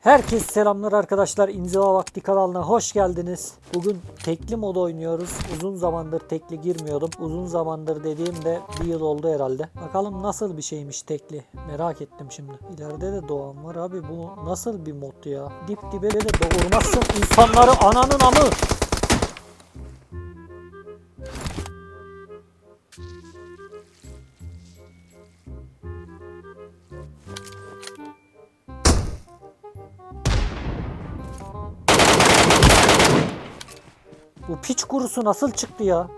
Herkes selamlar arkadaşlar. İnziva Vakti kanalına hoş geldiniz. Bugün tekli mod oynuyoruz. Uzun zamandır tekli girmiyordum. Uzun zamandır dediğimde bir yıl oldu herhalde. Bakalım nasıl bir şeymiş tekli. Merak ettim şimdi. İleride de doğan var abi. Bu nasıl bir mod ya? Dip dibe de doğurmazsın insanları ananın amı. Bu piç kurusu nasıl çıktı ya?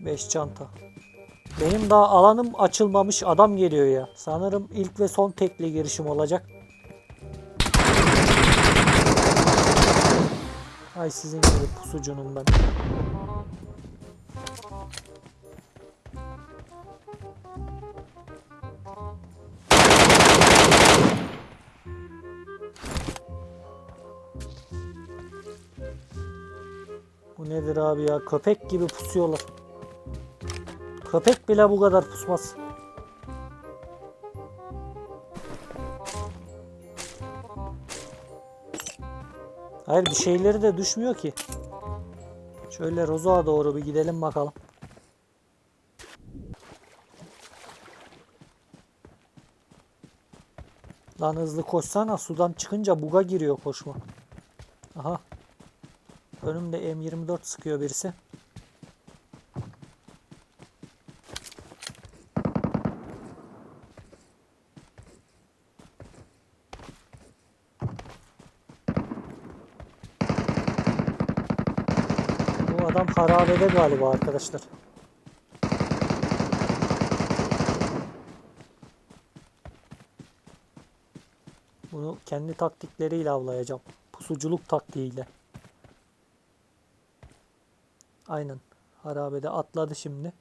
Beş çanta. Benim daha alanım açılmamış adam geliyor ya. Sanırım ilk ve son tekli girişim olacak. Ay sizin gibi pusucunum ben. Bu nedir abi ya? Köpek gibi pusuyorlar. Köpek bile bu kadar pusmaz. Hayır bir şeyleri de düşmüyor ki. Şöyle Rozo'a doğru bir gidelim bakalım. Lan hızlı koşsana sudan çıkınca buga giriyor koşma. Aha. Önümde M24 sıkıyor birisi. Bu adam harabede galiba arkadaşlar. Bunu kendi taktikleriyle avlayacağım. Pusuculuk taktiğiyle. Aynen. Harabede atladı şimdi.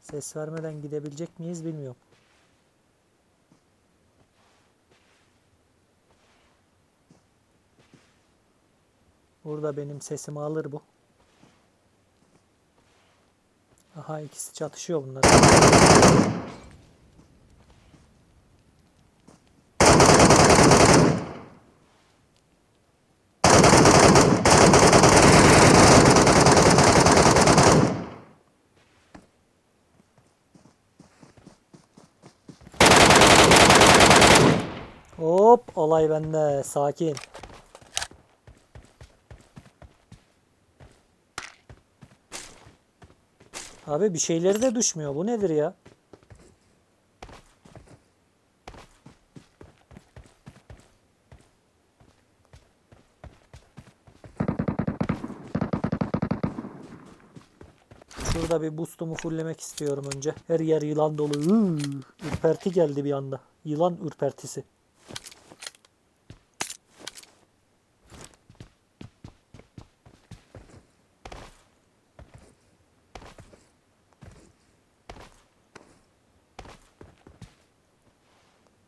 Ses vermeden gidebilecek miyiz bilmiyorum. Burada benim sesimi alır bu. Aha ikisi çatışıyor bunlar. Hop olay bende sakin. Abi bir şeyleri de düşmüyor. Bu nedir ya? Şurada bir boost'umu fulllemek istiyorum önce. Her yer yılan dolu. Hıı, ürperti geldi bir anda. Yılan ürpertisi.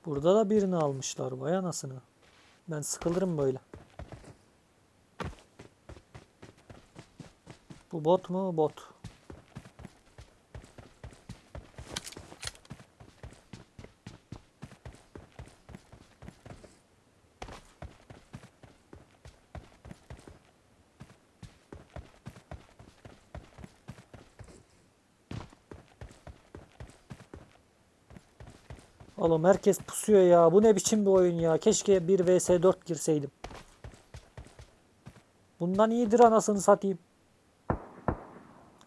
Burada da birini almışlar. Vay anasını. Ben sıkılırım böyle. Bu bot mu? Bot. Oğlum herkes pusuyor ya. Bu ne biçim bir oyun ya. Keşke 1 vs 4 girseydim. Bundan iyidir anasını satayım.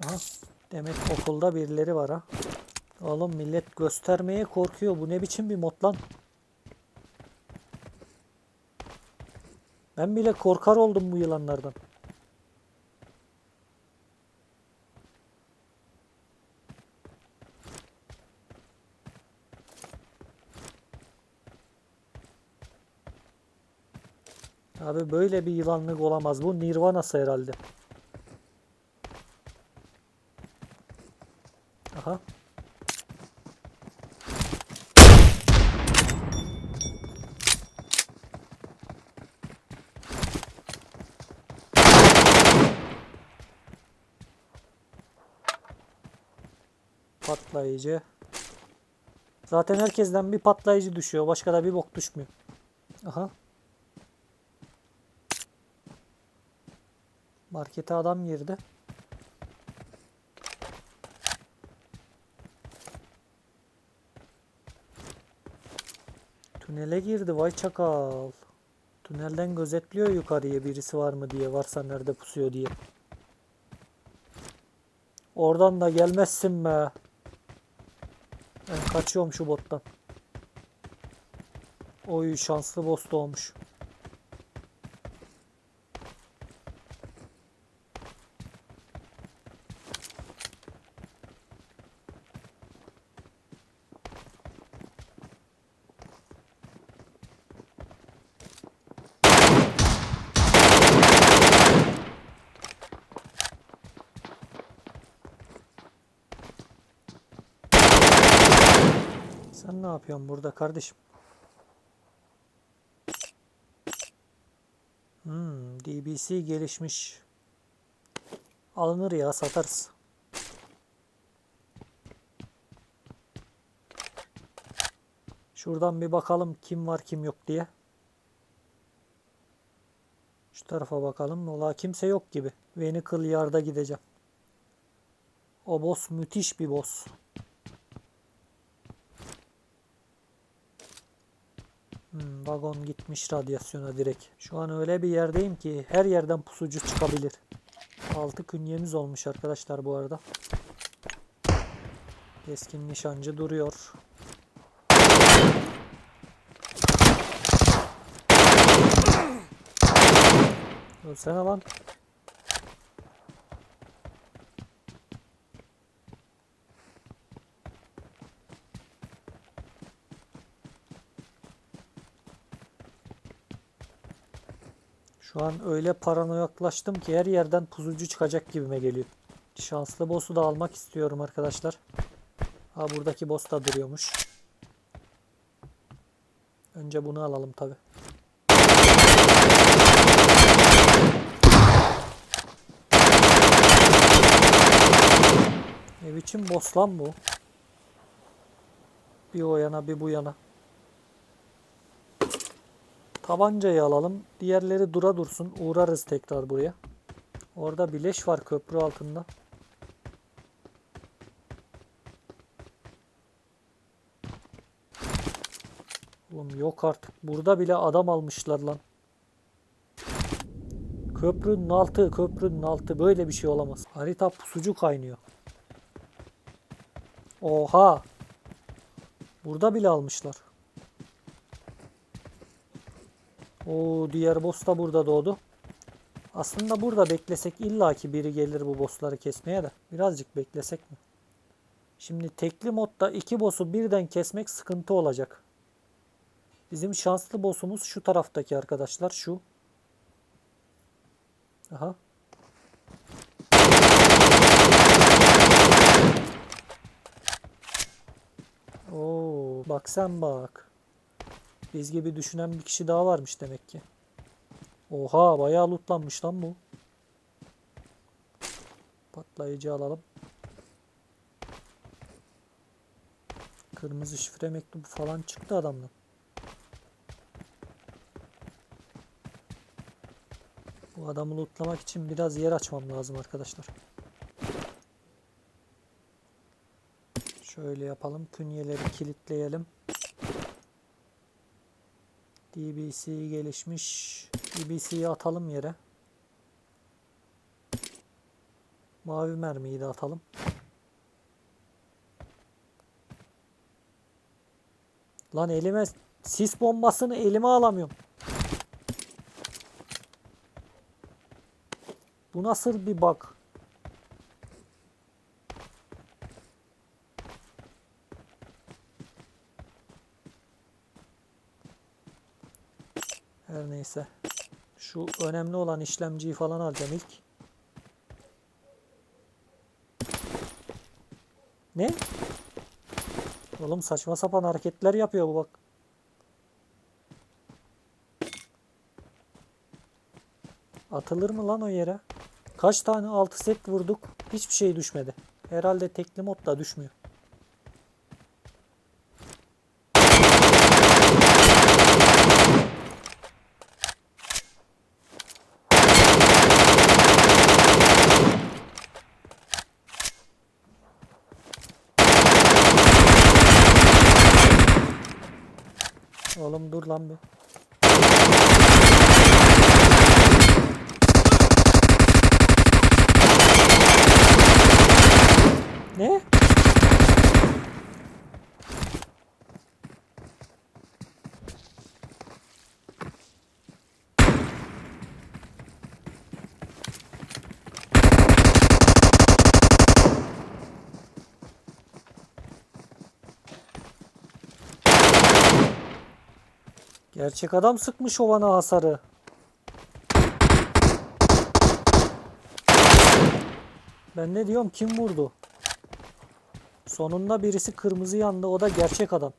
Aha. Demek okulda birileri var ha. Oğlum millet göstermeye korkuyor. Bu ne biçim bir mod lan? Ben bile korkar oldum bu yılanlardan. Abi böyle bir yılanlık olamaz. Bu Nirvana'sı herhalde. Aha. Patlayıcı. Zaten herkesten bir patlayıcı düşüyor. Başka da bir bok düşmüyor. Aha. Markete adam girdi. Tünele girdi vay çakal. Tünelden gözetliyor yukarıya birisi var mı diye varsa nerede pusuyor diye. Oradan da gelmezsin be. Ben kaçıyorum şu bottan. Oy şanslı boss doğmuş. Sen ne yapıyorsun burada kardeşim? Hmm, DBC gelişmiş. Alınır ya satarız. Şuradan bir bakalım kim var kim yok diye. Şu tarafa bakalım. Valla kimse yok gibi. Vehicle Yard'a gideceğim. O boss müthiş bir boss. Hmm, vagon gitmiş radyasyona direkt. Şu an öyle bir yerdeyim ki her yerden pusucu çıkabilir. 6 künyemiz olmuş arkadaşlar bu arada. Keskin nişancı duruyor. Ölsene lan. Şu an öyle paranoyaklaştım ki her yerden puzucu çıkacak gibime geliyor. Şanslı boss'u da almak istiyorum arkadaşlar. Ha buradaki boss da duruyormuş. Önce bunu alalım tabi. Ne biçim boss lan bu? Bir o yana bir bu yana. Tabancayı alalım. Diğerleri dura dursun. Uğrarız tekrar buraya. Orada bileş var köprü altında. Oğlum yok artık. Burada bile adam almışlar lan. Köprünün altı, köprünün altı. Böyle bir şey olamaz. Harita pusucu kaynıyor. Oha. Burada bile almışlar. O diğer boss da burada doğdu. Aslında burada beklesek illaki biri gelir bu bossları kesmeye de. Birazcık beklesek mi? Şimdi tekli modda iki boss'u birden kesmek sıkıntı olacak. Bizim şanslı boss'umuz şu taraftaki arkadaşlar. Şu. Aha. Oo, bak sen bak. Biz gibi düşünen bir kişi daha varmış demek ki. Oha bayağı lootlanmış lan bu. Patlayıcı alalım. Kırmızı şifre mektubu falan çıktı adamdan. Bu adamı lootlamak için biraz yer açmam lazım arkadaşlar. Şöyle yapalım. Künyeleri kilitleyelim. DBC gelişmiş. DBC'yi atalım yere. Mavi mermiyi de atalım. Lan elime sis bombasını elime alamıyorum. Bu nasıl bir bug? Her neyse. Şu önemli olan işlemciyi falan alacağım ilk. Ne? Oğlum saçma sapan hareketler yapıyor bu bak. Atılır mı lan o yere? Kaç tane 6 set vurduk. Hiçbir şey düşmedi. Herhalde tekli modda düşmüyor. Oğlum dur lan bir. Ne? Gerçek adam sıkmış o bana hasarı. Ben ne diyorum kim vurdu? Sonunda birisi kırmızı yandı o da gerçek adam.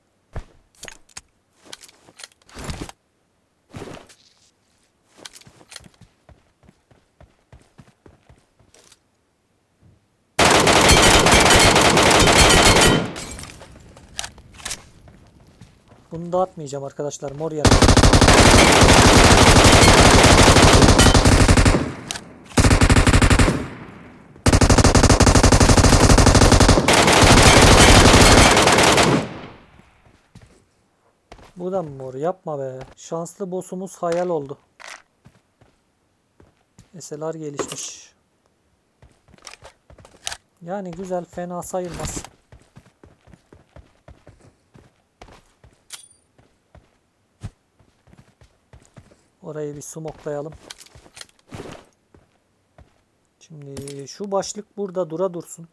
Bunu da atmayacağım arkadaşlar mor yanı. Bu da mor? Yapma be. Şanslı boss'umuz hayal oldu. SLR gelişmiş. Yani güzel, fena sayılmaz. Orayı bir smoklayalım. Şimdi şu başlık burada dura dursun.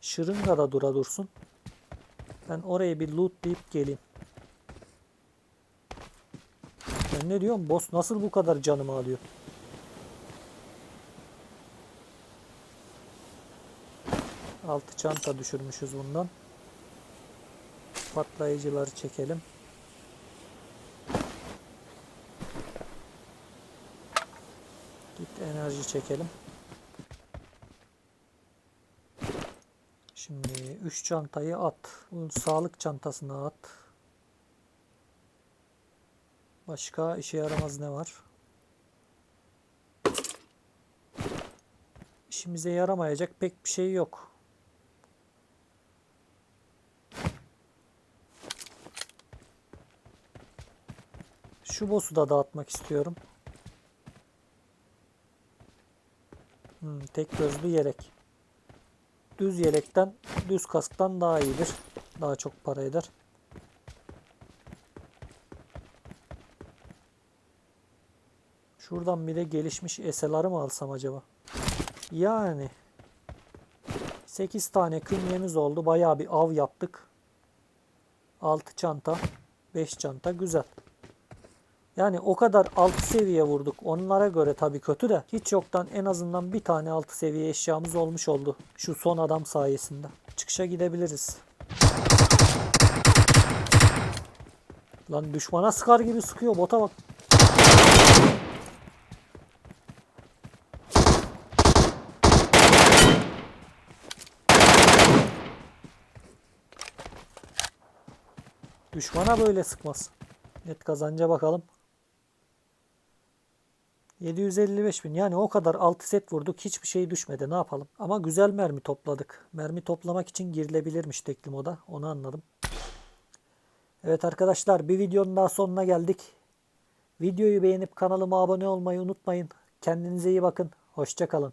Şırınga da dura dursun. Ben orayı bir lootlayıp geleyim. Ben ne diyorum? Boss nasıl bu kadar canımı alıyor? Altı çanta düşürmüşüz bundan. Patlayıcıları çekelim. Git enerji çekelim. Şimdi 3 çantayı at. Bunun sağlık çantasına at. Başka işe yaramaz ne var? İşimize yaramayacak pek bir şey yok. Şu boss'u da dağıtmak istiyorum. Hmm, tek gözlü yelek. Düz yelekten, düz kasktan daha iyidir. Daha çok para eder. Şuradan bir de gelişmiş SLR'ı mı alsam acaba? Yani 8 tane künyemiz oldu. Bayağı bir av yaptık. 6 çanta, 5 çanta güzel. Yani o kadar 6 seviye vurduk. Onlara göre tabii kötü de hiç yoktan en azından bir tane 6 seviye eşyamız olmuş oldu. Şu son adam sayesinde. Çıkışa gidebiliriz. Lan düşmana sıkar gibi sıkıyor bota bak. Düşmana böyle sıkmaz. Net kazanca bakalım. 755 bin yani o kadar 6 set vurduk hiçbir şey düşmedi ne yapalım. Ama güzel mermi topladık. Mermi toplamak için girilebilirmiş tekli moda onu anladım. Evet arkadaşlar bir videonun daha sonuna geldik. Videoyu beğenip kanalıma abone olmayı unutmayın. Kendinize iyi bakın. Hoşçakalın.